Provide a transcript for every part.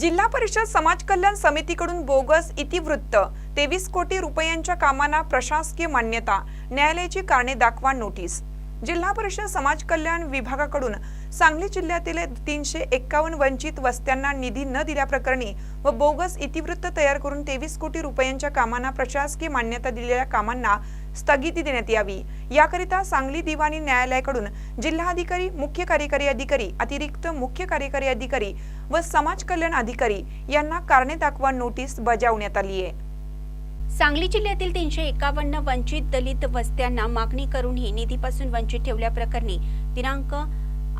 जिल्हा परिषद समाज कल्याण समितीकडून बोगस इतिवृत्त तेवीस कोटी रुपयांच्या कामांना प्रशासकीय मान्यता न्यायालयाची कारणे दाखवा नोटीस. जिल्हा परिषद समाज कल्याण विभागाकडून सांगली जिल्ह्यातील तीनशे एक्कावन्न वंचित वस्त्यांना निधी न दिल्याप्रकरणी व बोगस इतिवृत्त तयार करून तेवीस कोटी रुपयांच्या कामांना प्रशासकीय मान्यता दिलेल्या कामांना स्थगिती देण्यात यावी. याकरिता सांगली दिवाणी न्यायालयाकडून जिल्हाधिकारी मुख्य कार्यकारी अधिकारी अतिरिक्त मुख्य कार्यकारी अधिकारी व समाज कल्याण अधिकारी यांना कारणे दाखवा नोटीस बजावण्यात आली आहे. सांगली जिल्ह्यातील तीनशे एकावन्न वंचित दलित वस्त्यांना मागणी करूनही निधीपासून वंचित ठेवल्याप्रकरणी दिनांक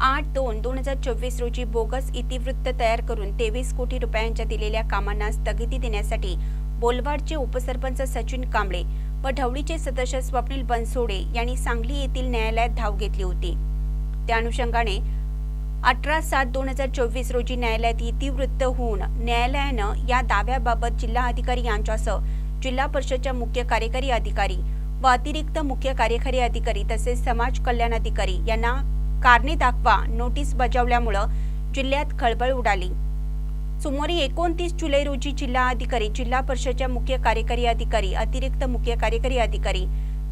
आठ दोन दोन हजार चोवीस रोजी बोगस इतिवृत्त तयार करून तेवीस कोटी रुपयांच्या दिलेल्या कामांना स्थगिती देण्यासाठी बोलवाडचे उपसरपंच सचिन कांबळे व ढवळीचे सदस्य स्वप्नील बनसोडे यांनी सांगली येथील न्यायालयात धाव घेतली होती. त्या अनुषंगाने अठरा सात दोन हजार चोवीस रोजी न्यायालयात इतिवृत्त होऊन न्यायालयानं या दाव्याबाबत जिल्हा अधिकारी यांच्यासह जिल्हा परिषदच्या मुख्य कार्यकारी अधिकारी व अतिरिक्त मुख्य कार्यकारी अधिकारी तसेच समाज कल्याण अधिकारी यांना कारणे दाखवा नोटीस बजावल्यामुळं जिल्ह्यात खळबळ उडाली. सोमवारी एकोणतीस जुलै रोजी जिल्हा अधिकारी जिल्हा परिषदच्या मुख्य कार्यकारी अधिकारी अतिरिक्त मुख्य कार्यकारी अधिकारी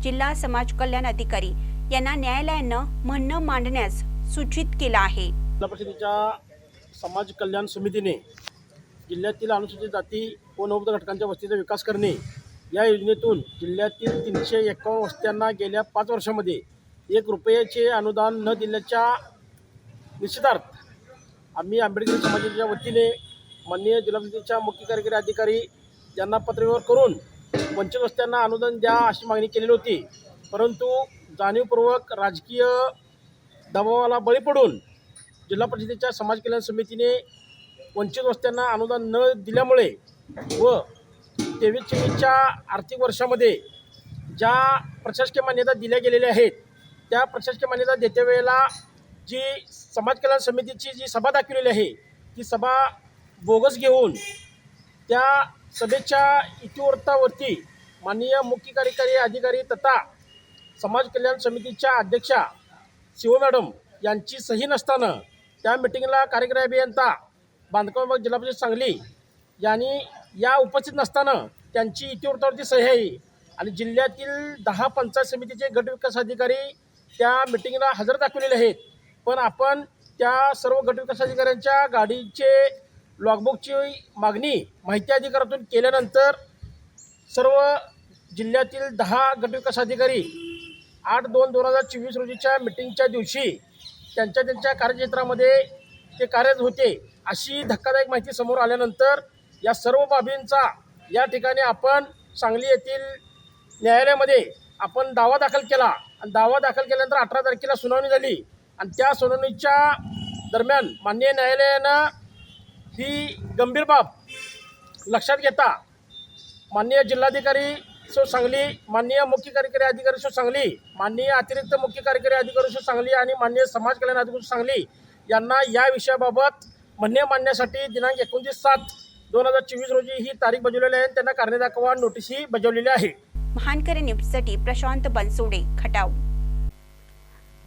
जिल्हा समाज कल्याण अधिकारी यांना न्यायालयानं म्हणणं मांडण्यास सूचित केलं आहे. जिल्हा परिषदेच्या समाज कल्याण समितीने जिल्ह्यातील अनुसूचित जाती व नवबोध घटकांच्या वस्तीचा विकास करणे या योजनेतून जिल्ह्यातील तीनशे एकावन्न वस्त्यांना गेल्या पाच वर्षामध्ये एक रुपयाचे अनुदान न दिल्याच्या निश्चितार्थ आम्ही आंबेडकरी समाजाच्या वतीने माननीय जिल्हा परिषदेच्या मुख्य कार्यकारी अधिकारी यांना पत्रव्यवहार करून वंचित वस्त्यांना अनुदान द्या अशी मागणी केलेली होती. परंतु जाणीवपूर्वक राजकीय दबावाला बळी पडून जिल्हा परिषदेच्या समाज कल्याण समितीने वंचित वस्त्यांना अनुदान न दिल्यामुळे व तेवीस चोवीसच्या आर्थिक वर्षामध्ये ज्या प्रशासकीय मान्यता दिल्या गेलेल्या आहेत त्या प्रशासकीय मान्यता देत्या वेळेला जी समाज कल्याण समितीची जी सभा दाखवलेली आहे ती सभा बोगस घेऊन त्या सभेच्या इतिवृत्तावरती माननीय मुख्य कार्यकारी अधिकारी तथा समाज कल्याण समितीच्या अध्यक्षा शिव मॅडम यांची सही नसताना त्या मिटिंगला कार्यकारी अभियंता बांधकाम विभाग जिल्हा परिषद सांगली यांनी या उपस्थित नसताना त्यांची इतिवृत्तावरती सही आहे. आणि जिल्ह्यातील दहा पंचायत समितीचे गट विकास अधिकारी त्या मिटिंगला हजर दाखवलेले आहेत. पण आपण त्या सर्व गट विकास अधिकाऱ्यांच्या गाडीचे लॉगबुकची मागणी माहिती अधिकारातून केल्यानंतर सर्व जिल्ह्यातील दहा गटविकास अधिकारी आठ दोन दोन हजार चोवीस रोजीच्या मिटिंगच्या दिवशी त्यांच्या त्यांच्या कार्यक्षेत्रामध्ये ते कार्यरत होते अशी धक्कादायक माहिती समोर आल्यानंतर या सर्व बाबींचा या ठिकाणी आपण सांगली येथील न्यायालयामध्ये आपण दावा दाखल केला. आणि दावा दाखल केल्यानंतर अठरा तारखेला सुनावणी झाली. आणि त्या सुनावणीच्या दरम्यान माननीय न्यायालयानं ही गंभीर बाब लक्षात घेता माननीय जिल्हाधिकारी सो सांगली माननीय मुख्य कार्यकारी अधिकारी सो सांगली माननीय अतिरिक्त मुख्य कार्यकारी अधिकारी सो सांगली आणि माननीय समाज कल्याण अधिकारी सांगली यांना या विषयाबाबत म्हणणे मांडण्यासाठी दिनांक एकोणतीस सात दोन हजार चोवीस रोजी ही तारीख बजावलेली आहे त्यांना कारणे दाखवा नोटीसही बजावलेली आहे. महानकरी न्यूजसाठी प्रशांत बनसोडे खटाव.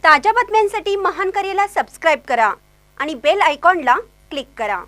ताज्या बातम्यांसाठी महानकरीला सबस्क्राईब करा आणि बेल आयकॉनला क्लिक करा.